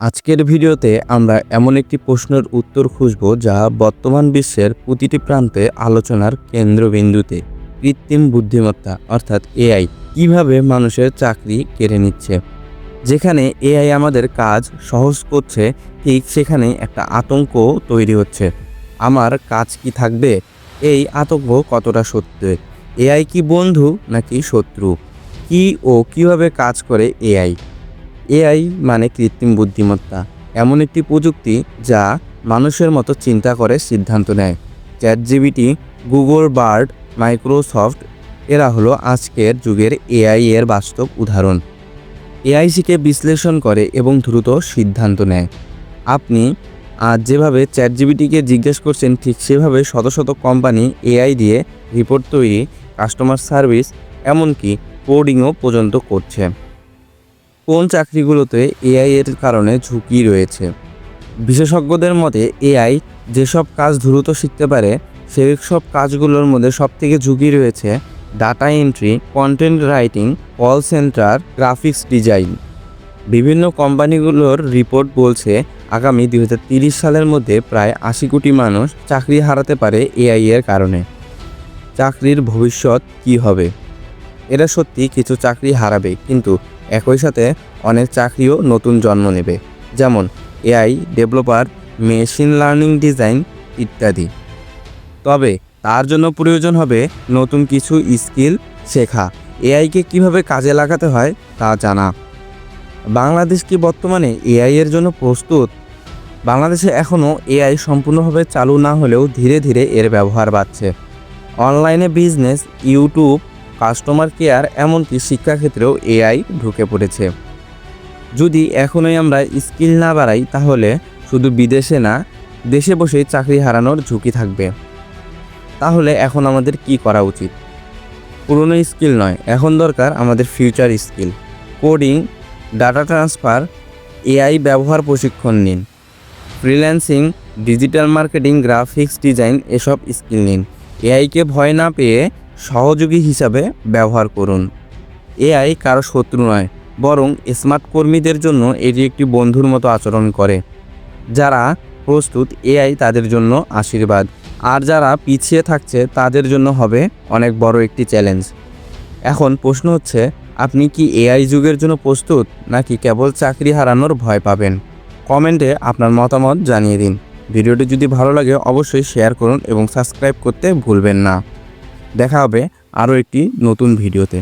আজকের ভিডিওতে আমরা এমন একটি প্রশ্নের উত্তর খুঁজব যা বর্তমান বিশ্বের প্রতিটি প্রান্তে আলোচনার কেন্দ্রবিন্দুতে কৃত্রিম বুদ্ধিমত্তা, অর্থাৎ এআই কীভাবে মানুষের চাকরি কেড়ে নিচ্ছে। যেখানে এআই আমাদের কাজ সহজ করছে, ঠিক সেখানে একটা আতঙ্ক তৈরি হচ্ছে। আমার কাজ কি থাকবে? এই আতঙ্ক কতটা সত্য? এআই কি বন্ধু নাকি শত্রু? কি ও কীভাবে কাজ করে এআই এআই মানে কৃত্রিম বুদ্ধিমত্তা। এমন একটি প্রযুক্তি যা মানুষের মতো চিন্তা করে সিদ্ধান্ত নেয়। Chat GPT Google Bard Microsoft এরা হলো আজকের যুগের এআই এর বাস্তব উদাহরণ। এআই শিখে বিশ্লেষণ করে এবং দ্রুত সিদ্ধান্ত নেয়। আপনি আজ যেভাবে চ্যাট জিবিটিকে জিজ্ঞেস করছেন, ঠিক সেভাবে শত শত কোম্পানি এআই দিয়ে রিপোর্ট তৈরি, কাস্টমার সার্ভিস, এমনকি কোডিংও পর্যন্ত করছে। কোন চাকরিগুলোতে এআই এর কারণে ঝুঁকি রয়েছে? বিশেষজ্ঞদের মতে, এআই যেসব কাজ দ্রুত শিখতে পারে সেই সব কাজগুলোর মধ্যে সবথেকে ঝুঁকি রয়েছে data entry, content writing, call centre, graphics design. বিভিন্ন কোম্পানিগুলোর রিপোর্ট বলছে, আগামী দুই সালের মধ্যে প্রায় আশি কোটি মানুষ চাকরি হারাতে পারে এআই এর কারণে। চাকরির ভবিষ্যৎ কি হবে? এরা সত্যি কিছু চাকরি হারাবে, কিন্তু একই সাথে অনেক চাকরিও নতুন জন্ম নেবে, যেমন AI, developer, machine learning design ইত্যাদি। তবে তার জন্য প্রয়োজন হবে নতুন কিছু স্কিল শেখা। এআইকে কীভাবে কাজে লাগাতে হয় তা জানা। বাংলাদেশ কি বর্তমানে এআই এর জন্য প্রস্তুত? বাংলাদেশে এখনও এআই সম্পূর্ণভাবে চালু না হলেও ধীরে ধীরে এর ব্যবহার বাড়ছে। অনলাইনে বিজনেস, ইউটিউব কাস্টমার কেয়ার এমনকি শিক্ষাক্ষেত্রেও এআই ঢুকে পড়েছে। যদি এখনই আমরা স্কিল না বাড়াই, তাহলে শুধু বিদেশে না, দেশে বসেই চাকরি হারানোর ঝুঁকি থাকবে। তাহলে এখন আমাদের কি করা উচিত? পুরনো স্কিল নয়, এখন দরকার আমাদের future skill. Coding data transfer AI ব্যবহার প্রশিক্ষণ নিন। Freelancing, digital marketing graphics design এসব স্কিল নিন। এআইকে ভয় না পেয়ে সহযোগী হিসাবে ব্যবহার করুন। এআই কারও শত্রু নয়, বরং স্মার্ট কর্মীদের জন্য এটি একটি বন্ধুর মতো আচরণ করে, যারা প্রস্তুত এআই তাদের জন্য আশীর্বাদ, আর যারা পিছিয়ে থাকছে তাদের জন্য হবে অনেক বড় একটি চ্যালেঞ্জ। এখন প্রশ্ন হচ্ছে, আপনি কি এআই যুগের জন্য প্রস্তুত, নাকি কেবল চাকরি হারানোর ভয় পাবেন? কমেন্টে আপনার মতামত জানিয়ে দিন। ভিডিওটি যদি ভালো লাগে, অবশ্যই শেয়ার করুন এবং সাবস্ক্রাইব করতে ভুলবেন না। দেখা হবে আরও একটি নতুন ভিডিওতে।